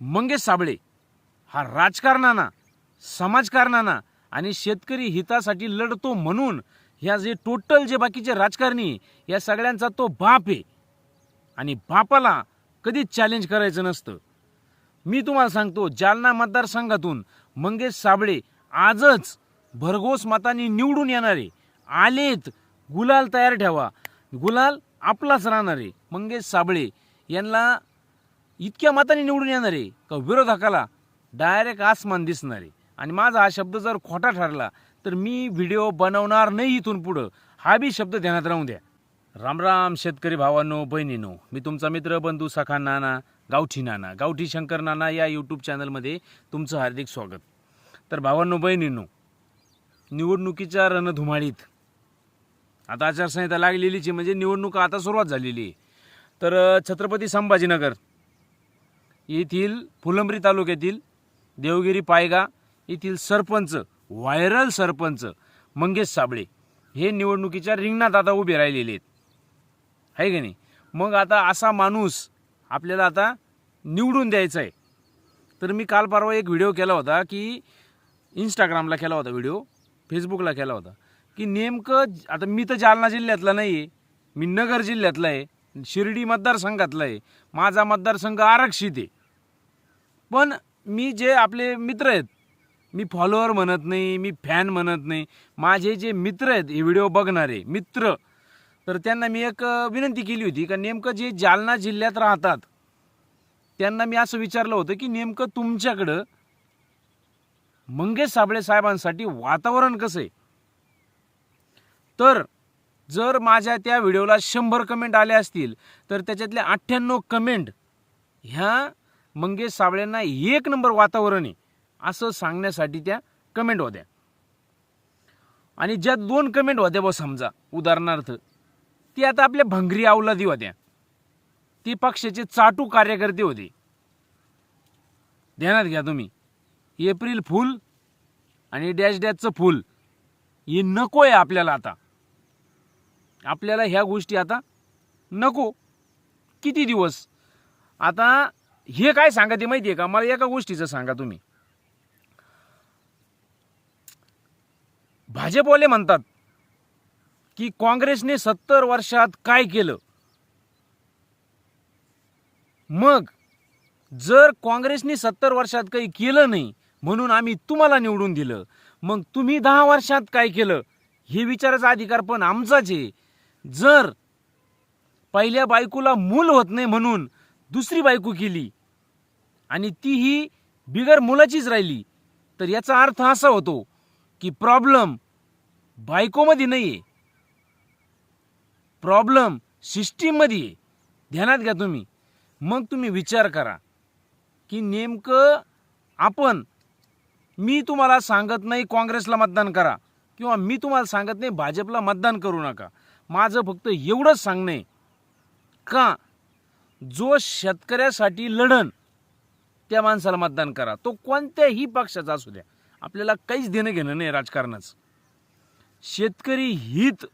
मंगेश साबळे. हा राजकारणाना समाजकारणाना आणि शेतकरी हितासाठी लढतो म्हणून ह्या जे टोटल जे बाकीचे राजकारणी आहे, या सगळ्यांचा तो बाप आहे. आणि बापाला कधीच चॅलेंज करायचं नसतं. मी तुम्हाला सांगतो जालना मतदारसंघातून मंगेश साबळे आजच भरघोस मतांनी निवडून येणारे आलेत गुलाल तयार ठेवा. गुलाल आपलाच राहणारे मंगेश साबळे यांना इतक्या मताने निवडून येणार आहे का विरोधकाला डायरेक्ट आसमान दिसणार आहे? आणि माझा हा शब्द जर खोटा ठरला तर मी व्हिडिओ बनवणार नाही इथून पुढं. हा बी शब्द ध्यानात राहून द्या. रामराम शेतकरी भावांनो बहिणीनो. मी तुमचा मित्र बंधू सखा नाना गावठी नाना गावठी शंकर नाना या यूट्यूब चॅनलमध्ये तुमचं हार्दिक स्वागत. तर भावांनो बहिणीनो निवडणुकीच्या रणधुमाळीत आता आचारसंहिता लागलेलीची म्हणजे निवडणूक आता सुरुवात झालेली आहे. तर छत्रपती संभाजीनगर येथील फुलंब्री तालुक्यातील देवगिरी पायगा येथील सरपंच व्हायरल सरपंच मंगेश साबळे हे निवडणुकीच्या रिंगणात आता उभे राहिलेले आहेत. आहे की नाही? मग आता असा माणूस आपल्याला आता निवडून द्यायचा आहे तर मी काल परवा एक व्हिडिओ केला होता की इंस्टाग्रामला केला होता व्हिडिओ फेसबुकला केला होता की नेमकं आता मी तर जालना जिल्ह्यातला नाही आहे मी नगर जिल्ह्यातला आहे शिर्डी मतदारसंघातला आहे माझा मतदारसंघ आरक्षित आहे. पण मी जे आपले मित्र आहेत मी फॉलोअर म्हणत नाही मी फॅन म्हणत नाही. माझे जे मित्र आहेत हे व्हिडिओ बघणारे मित्र तर त्यांना मी एक विनंती केली होती का नेमकं जे जालना जिल्ह्यात राहतात त्यांना मी असं विचारलं होतं की नेमकं तुमच्याकडं मंगेश साबळे साहेबांसाठी वातावरण कसं आहे? तर जर माझ्या त्या व्हिडिओला शंभर कमेंट आले असतील तर त्याच्यातले अठ्ठ्याण्णव कमेंट ह्या मंगेश साबळेंना एक नंबर वातावरण आहे असं सांगण्यासाठी त्या कमेंट होत्या. आणि ज्या दोन कमेंट होत्या बस समजा उदाहरणार्थ ती आता आपल्या भंगरी अवलादी होत्या. ती पक्षाचे चाटू कार्यकर्ते होते. ध्यानात घ्या तुम्ही. एप्रिल फुल आणि डॅश डॅशचं फुल हे नको आहे आपल्याला आता. आपल्याला ह्या गोष्टी आता नको. किती दिवस? आता हे काय सांगा ते माहिती आहे का? मला एका गोष्टीचं सांगा तुम्ही. भाजपवाले म्हणतात की काँग्रेसने सत्तर वर्षात काय केलं? मग जर काँग्रेसने सत्तर वर्षात काही केलं नाही म्हणून आम्ही तुम्हाला निवडून दिलं मग तुम्ही दहा वर्षात काय केलं? हे विचारायचा अधिकार पण आमचाच आहे. जर पहिल्या बायकोला मूल होत नाही म्हणून दुसरी बायको केली आणि तीही बिगर मुलाचीच राहिली. तर याचा अर्थ असा होतो की प्रॉब्लेम बायकोमध्ये नाही आहे प्रॉब्लेम सिस्टीममध्ये आहे. ध्यानात घ्या तुम्ही. मग तुम्ही विचार करा की नेमकं आपण मी तुम्हाला सांगत नाही काँग्रेसला मतदान करा किंवा मी तुम्हाला सांगत नाही भाजपला मतदान करू नका. माझं फक्त एवढंच सांगणं आहे. का जो शेतकऱ्यासाठी लढण त्या माणसाला मतदान करा. तो कोणत्याही पक्षाचा असू द्या. आपल्याला काहीच देणं घेणं नाही राजकारणाचं. शेतकरी हित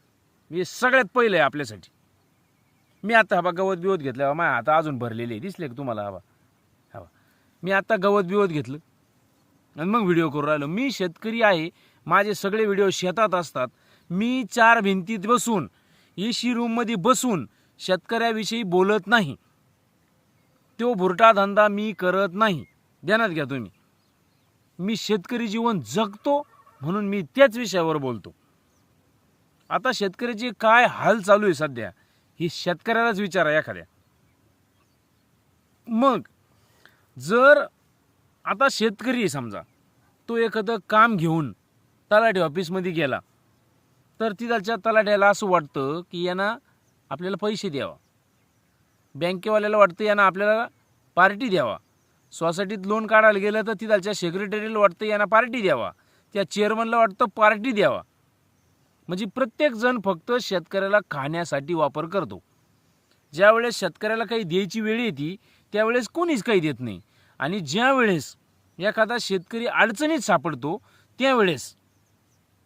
हे सगळ्यात पहिलं आहे आपल्यासाठी. मी आता हवा गवत बिवत घेतलं. बा माझ्या आता अजून भरलेले आहे. दिसले का तुम्हाला हवा? हवा. मी आता गवत बिवत घेतलं. आणि मग व्हिडिओ करू राहिलो. मी शेतकरी आहे. माझे सगळे व्हिडिओ शेतात असतात. मी चार भिंतीत बसून एसी रूममध्ये बसून शेतकऱ्याविषयी बोलत नाही. तो भुरटा धंदा मी करत नाही. ध्यानात घ्या तुम्ही. मी शेतकरी जीवन जगतो म्हणून मी त्याच विषयावर बोलतो. आता शेतकऱ्याची काय हाल चालू आहे सध्या ही शेतकऱ्यालाच विचारा एखाद्या. मग जर आता शेतकरी आहे समजा तो एखादं काम घेऊन तलाठी ऑफिसमध्ये गेला तर तिथलच्या तलाठ्याला असं वाटतं की यांना आपल्याला पैसे द्यावा. बँकेवाल्याला वाटतं यानं आपल्याला पार्टी द्यावा. सोसायटीत लोन काढायला गेलं तर तिथालच्या सेक्रेटरीला वाटतं यांना पार्टी द्यावा. त्या चेअरमनला वाटतं पार्टी द्यावा. म्हणजे प्रत्येकजण फक्त शेतकऱ्याला खाण्यासाठी वापर करतो. ज्यावेळेस शेतकऱ्याला काही द्यायची वेळ येते त्यावेळेस कोणीच काही देत नाही. आणि ज्यावेळेस एखादा शेतकरी अडचणीत सापडतो त्यावेळेस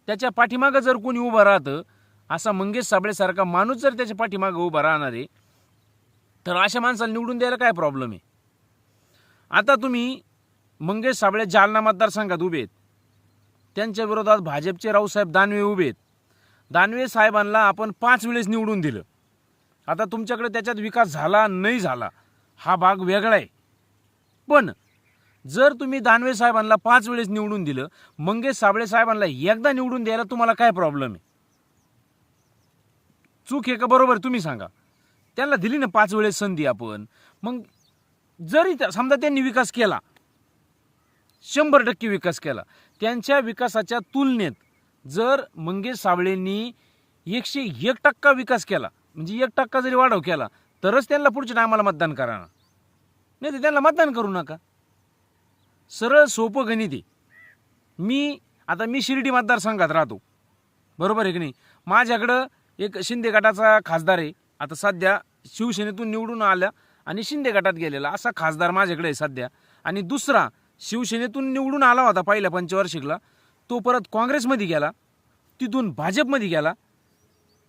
त्याच्या पाठीमागं जर कोणी उभं राहतं असा मंगेश साबळेसारखा माणूस जर त्याच्या पाठीमागं उभा राहणार आहे तर अशा माणसाला निवडून द्यायला काय प्रॉब्लेम आहे? आता तुम्ही मंगेश साबळे जालना मतदारसंघात उभे आहेत. त्यांच्या विरोधात भाजपचे रावसाहेब दानवे उभे आहेत. दानवे साहेबांना आपण पाच वेळेस निवडून दिलं. आता तुमच्याकडे त्याच्यात विकास झाला नाही झाला हा भाग वेगळा आहे. पण जर तुम्ही दानवे साहेबांना पाच वेळेस निवडून दिलं मंगेश साबळे साहेबांना एकदा निवडून द्यायला तुम्हाला काय प्रॉब्लेम आहे? चूक आहे का? बरोबर तुम्ही सांगा. त्यांना दिली ना पाच वेळेस संधी आपण. मग जरी त्या- समजा त्यांनी विकास केला शंभर टक्के विकास केला त्यांच्या विकासाच्या तुलनेत जर मंगेश साबळेंनी एकशे एक टक्का विकास केला म्हणजे एक टक्का जरी वाढव केला तरच त्यांना पुढच्या टायमाला मतदान करा ना नाही तर त्यांना मतदान करू नका. सरळ सोपं गणित आहे. मी आता मी शिर्डी मतदारसंघात राहतो. बरोबर आहे की नाही? माझ्याकडं एक शिंदे गटाचा खासदार आहे. आता सध्या शिवसेनेतून निवडून आल्या आणि शिंदे गटात गेलेला असा खासदार माझ्याकडे आहे सध्या. आणि दुसरा शिवसेनेतून निवडून आला होता पहिल्या पंचवार्षिकला तो परत काँग्रेसमध्ये गेला तिथून भाजपमध्ये गेला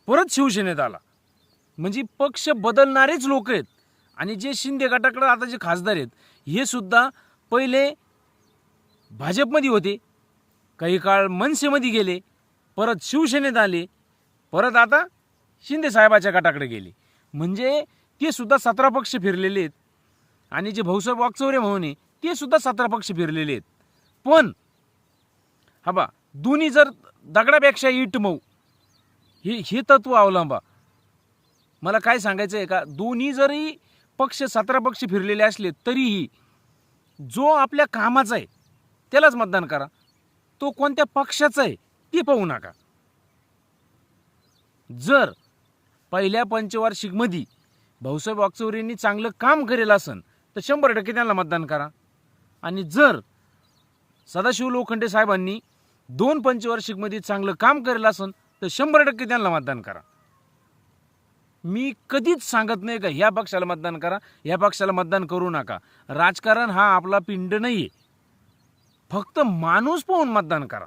परत शिवसेनेत आला. म्हणजे पक्ष बदलणारेच लोक आहेत आणि जे शिंदे गटाकडे आता जे खासदार आहेत हे सुद्धा पहिले भाजपमध्ये होते काही काळ मनसेमध्ये गेले परत शिवसेनेत आले परत आता शिंदे साहेबाच्या गटाकडे गेले. म्हणजे ते सुद्धा सतरा पक्ष फिरलेले आहेत. आणि जे भाऊसाहेब वाकचौरे म्हणून ते सुद्धा सतरा पक्ष फिरलेले आहेत. पण हा बा दोन्ही जर दगडापेक्षा इट मऊ हे हे तत्व अवलंबा. मला काय सांगायचं आहे का? दोन्ही जरी पक्ष सतरा पक्ष फिरलेले असले तरीही जो आपल्या कामाचा आहे त्यालाच मतदान करा. तो कोणत्या पक्षाचा आहे ते पाहू नका. जर पहिल्या पंचवार्षिकमध्ये भाऊसाहेब वागचौरेंनी चांगलं काम करेल असन तर शंभर टक्के त्यांना मतदान करा. आणि जर सदाशिव लोखंडे साहेबांनी दोन पंचवार्षिकमध्ये चांगलं काम करेल असन तर शंभर टक्के त्यांना मतदान करा. मी कधीच सांगत नाही का ह्या पक्षाला मतदान करा ह्या पक्षाला मतदान करू नका. राजकारण हा आपला पिंड नाही आहे फक्त माणूस पाहून मतदान करा.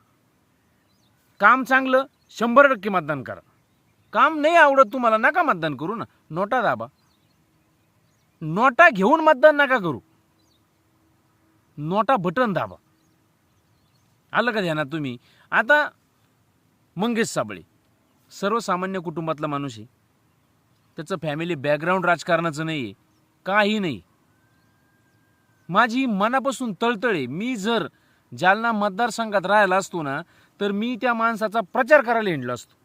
काम चांगलं शंभर टक्के मतदान करा. काम नाही आवडत तुम्हाला नका मतदान करू ना. नोटा दाबा. नोटा घेऊन मतदान नका करू. नोटा बटन दाबा. आलं का ध्यानात तुम्ही? आता मंगेश साबळे सर्वसामान्य कुटुंबातला माणूस आहे. त्याचं फॅमिली बॅकग्राऊंड राजकारणाचं नाही आहे काही नाही. माझी मनापासून तळतळे मी जर जालना मतदारसंघात राहिला असतो ना तर मी त्या माणसाचा प्रचार करायला हिंडलो असतो.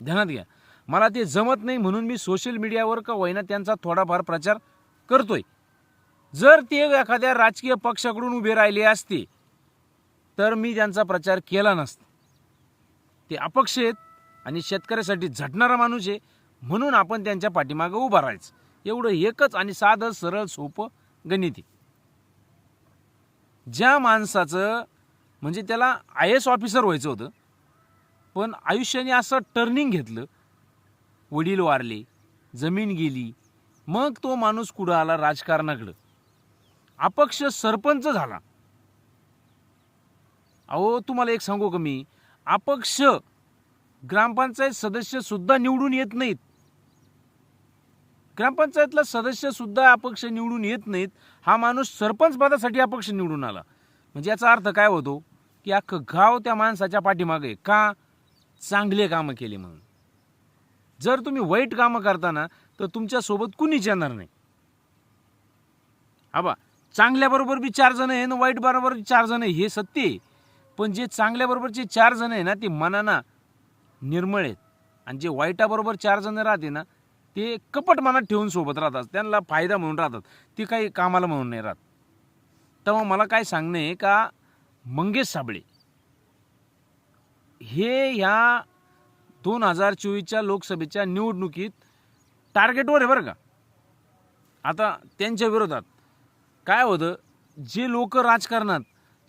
ध्यानात घ्या. मला ते जमत नाही म्हणून मी सोशल मीडियावर का होईना त्यांचा थोडाफार प्रचार करतोय. जर ते एखाद्या राजकीय पक्षाकडून उभे राहिले असते तर मी त्यांचा प्रचार केला नसता. ते अपक्ष आहेत आणि शेतकऱ्यासाठी झटणारा माणूस आहे म्हणून आपण त्यांच्या पाठीमागं उभा राहायचं. एवढं एकच आणि साधं सरळ सोपं गणित ज्या माणसाचं म्हणजे त्याला आय एस ऑफिसर व्हायचं होतं पण आयुष्याने असं टर्निंग घेतलं. वडील वारले जमीन गेली मग तो माणूस कुठं आला? राजकारणाकडं. अपक्ष सरपंच झाला. अहो तुम्हाला एक सांगू का मी? अपक्ष ग्रामपंचायत सदस्य सुद्धा निवडून येत नाहीत. ग्रामपंचायतला सदस्य सुद्धा अपक्ष निवडून येत नाहीत. हा माणूस सरपंच पदासाठी अपक्ष निवडून आला. म्हणजे याचा अर्थ काय होतो? की अख्खं गाव त्या माणसाच्या पाठीमागे का? चांगले कामं केली म्हणून. जर तुम्ही वाईट कामं करताना तर तुमच्यासोबत कुणीच येणार नाही. आबा चांगल्याबरोबर बी चार जण आहे ना वाईट बरोबर चार जण आहे हे सत्य आहे. पण जे चांगल्याबरोबरचे चार जण आहे ना ते मनाना निर्मळ आहेत. आणि जे वाईटाबरोबर चार जण राहते ना ते कपट मनात ठेवून सोबत राहतात. त्यांना फायदा म्हणून राहतात. ते काही कामाला म्हणून नाही राहत. तेव्हा मला काय सांगणं आहे का मंगेश साबळे हे ह्या दोन हजार चोवीसच्या लोकसभेच्या निवडणुकीत टार्गेटवर आहे बरं का. आता त्यांच्या विरोधात काय होतं? जे लोक राजकारणात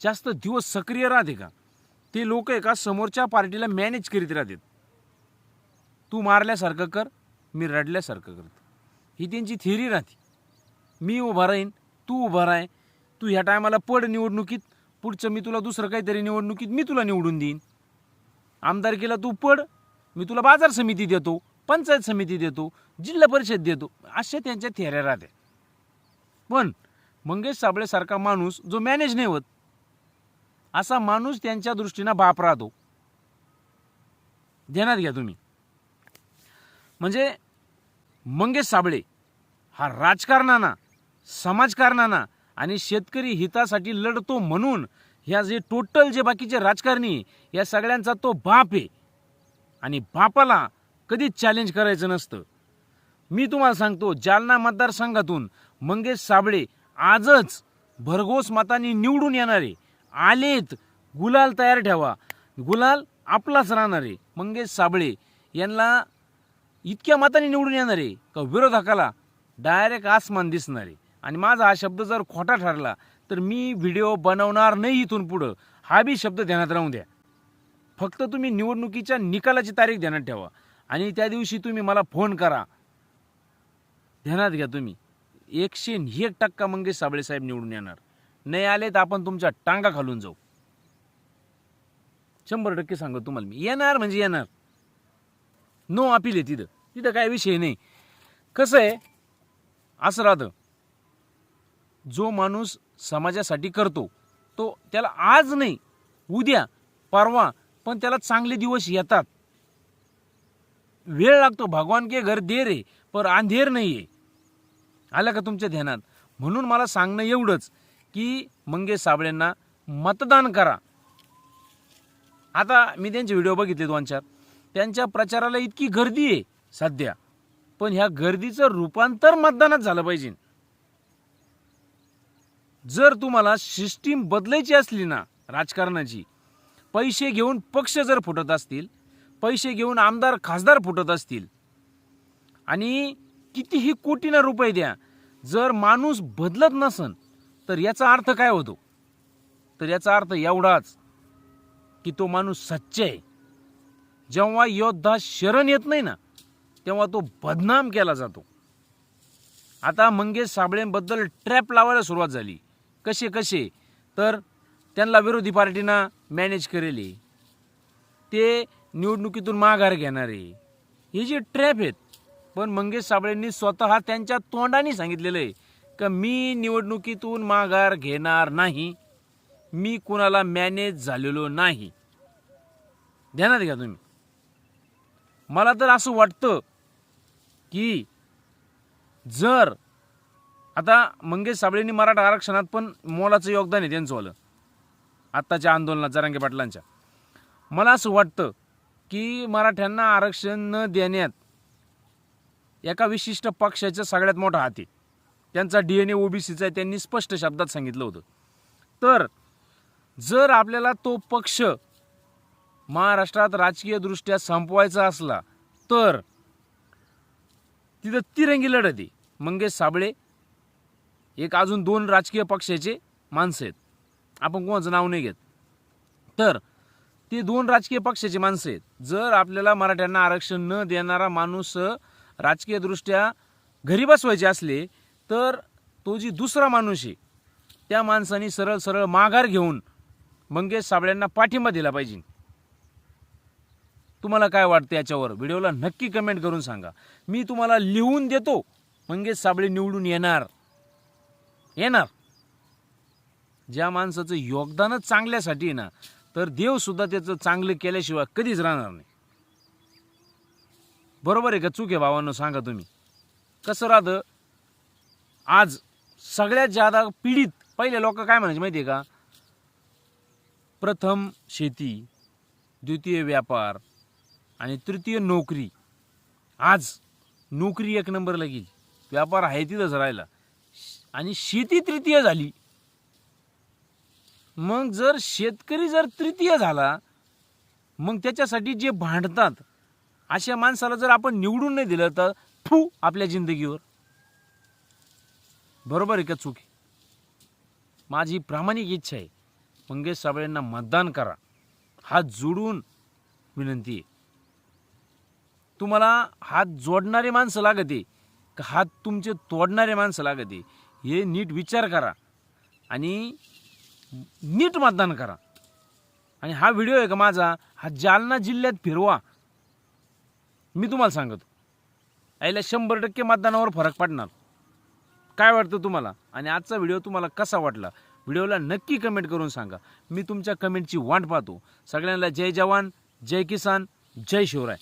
जास्त दिवस सक्रिय राहते का ते लोक एका समोरच्या पार्टीला मॅनेज करीत राहतात तू मारल्यासारखं कर मी रडल्यासारखं करतो. ही त्यांची थिअरी राहते. मी उभा राहीन तू उभा राह. तू ह्या टायमाला पड निवडणुकीत पुढचं मी तुला दुसरं काहीतरी निवडणुकीत मी तुला निवडून देईन. आमदारकीला तू पड. मी तुला बाजार समिती देतो पंचायत समिती देतो जिल्हा परिषद देतो. अशा त्यांच्या थेऱ्या राहत्या. पण मंगेश साबळेसारखा माणूस जो मॅनेज नाही होत असा माणूस त्यांच्या दृष्टीनं बाप राहतो. ध्यानात घ्या तुम्ही. म्हणजे मंगेश साबळे हा राजकारणाना समाजकारणाना आणि शेतकरी हितासाठी लढतो म्हणून ह्या जे टोटल जे बाकीचे राजकारणी या सगळ्यांचा तो बाप आहे. आणि बापाला कधीच चॅलेंज करायचं नसतं. मी तुम्हाला सांगतो जालना मतदारसंघातून मंगेश साबळे आजच भरघोस मतांनी निवडून येणारे आलेत गुलाल तयार ठेवा. गुलाल आपलाच राहणार आहे मंगेश साबळे. यांना इतक्या मताने निवडून येणार आहे का विरोधकाला डायरेक्ट आसमान दिसणार आहे. आणि माझा हा शब्द जर खोटा ठरला तर मी व्हिडिओ बनवणार नाही इथून पुढं. हा बी शब्द ध्यानात राहून द्या. फक्त तुम्ही निवडणुकीच्या निकालाची तारीख ध्यानात ठेवा. आणि त्या दिवशी तुम्ही मला फोन करा. ध्यानात घ्या तुम्ही. एकशे एक टक्का मंगेश साबळे साहेब निवडून येणार. नाही आले तर आपण तुमच्या टांगा खालून जाऊ. शंभर टक्के सांगतो तुम्हाला मी. येणार म्हणजे येणार. नो अपील आहे तिथं. तिथं काय विषय नाही. कसं आहे? असं राहतं. जो माणूस समाजासाठी करतो. तो त्याला आज नाही उद्या परवा पण त्याला चांगले दिवस येतात. वेळ लागतो भगवान के घर देर आहे पर अंधेर नाही आहे आलं का तुमच्या ध्यानात? म्हणून मला सांगणं एवढंच की मंगेश साबळेंना मतदान करा. आता मी त्यांचे व्हिडिओ बघितले दोन चार. त्यांच्या प्रचाराला इतकी गर्दी आहे सध्या. पण ह्या गर्दीचं रूपांतर मतदानात झालं पाहिजे. जर तुम्हाला सिस्टीम बदलायची असली ना राजकारणाची पैसे घेऊन पक्ष जर फुटत असतील पैसे घेऊन आमदार खासदार फुटत असतील आणि कितीही कोटीना रुपये द्या जर माणूस बदलत नसन तर याचा अर्थ काय होतो? तर याचा अर्थ एवढाच की तो माणूस सच्च आहे. जेव्हा योद्धा शरण येत नाही ना तेव्हा तो बदनाम केला जातो. आता मंगेश साबळेंबद्दल ट्रॅप लावायला सुरुवात झाली. कसे कसे? तर त्यांना विरोधी पार्टीनं मॅनेज करेल. ते निवडणुकीतून माघार घेणारे. हे जे ट्रॅप आहेत पण मंगेश साबळेंनी स्वतः त्यांच्या तोंडाने सांगितलेलं आहे का मी निवडणुकीतून माघार घेणार नाही. मी कुणाला मॅनेज झालेलो नाही. ध्यानात घ्या तुम्ही. मला तर असं वाटतं की जर आता मंगेश साबळेंनी मराठा आरक्षणात पण मोलाचं योगदान आहे त्यांचंवालं आत्ताच्या आंदोलनात जरांगे पाटलांच्या. मला असं वाटतं की मराठ्यांना आरक्षण न देण्यात एका विशिष्ट पक्षाचा सगळ्यात मोठा हात आहे. त्यांचा डी एन ए ओबीसीचा आहे त्यांनी स्पष्ट शब्दात सांगितलं होतं. तर जर आपल्याला तो पक्ष महाराष्ट्रात राजकीयदृष्ट्या संपवायचा असला तर तिथं तिरंगी लढत आहे. मंगेश साबळे एक अजून दोन राजकीय पक्षाचे माणसं आहेत. आपण कोणाचं नाव नाही घेत. तर ते दोन राजकीय पक्षाची माणसं आहेत. जर आपल्याला मराठ्यांना आरक्षण न देणारा माणूस राजकीयदृष्ट्या घरी बसवायचे असले तर तो जी दुसरा माणूस आहे त्या माणसाने सरळ सरळ माघार घेऊन मंगेश साबळ्यांना पाठिंबा दिला पाहिजे. तुम्हाला काय वाटतं याच्यावर? व्हिडिओला नक्की कमेंट करून सांगा. मी तुम्हाला लिहून देतो. मंगेश साबळे निवडून येणार. येणार. ज्या माणसाचं योगदानच चांगल्यासाठी आहे ना तर देव सुद्धा त्याचं चांगलं केल्याशिवाय कधीच राहणार नाही. बरोबर आहे का चूक आहे भावांनो? सांगा तुम्ही. कसं राहतं? आज सगळ्यात जादा पीडित पहिले लोक काय म्हणायचे माहिती आहे का? प्रथम शेती द्वितीय व्यापार आणि तृतीय नोकरी. आज नोकरी एक नंबरला गेली व्यापार आहे तिथंच राहिला. आणि शेती तृतीय झाली. मग जर शेतकरी जर तृतीय झाला मग त्याच्यासाठी जे भांडतात अशा माणसाला जर आपण निवडून नाही दिलं तर फू आपल्या जिंदगीवर. बरोबर आहे का चूक माझी प्रामाणिक इच्छा आहे मंगेश साबळेंना मतदान करा. हात जोडून विनंती आहे. तुम्हाला हात जोडणारे माणसं लागते का हात तुमचे तोडणारे माणसं लागते? हे नीट विचार करा आणि नीट मतदान करा. आणि हा व्हिडिओ आहे का माझा हा जालना जिल्ह्यात फिरवा. मी तुम्हाला सांगतो. आईला शंभर टक्के मतदानावर फरक पडणार. काय वाटतं तुम्हाला? आणि आजचा व्हिडिओ तुम्हाला कसा वाटला? व्हिडिओला नक्की कमेंट करून सांगा. मी तुमच्या कमेंटची वाट पाहतो. सगळ्यांना जय जवान जय किसान जय शिवराय.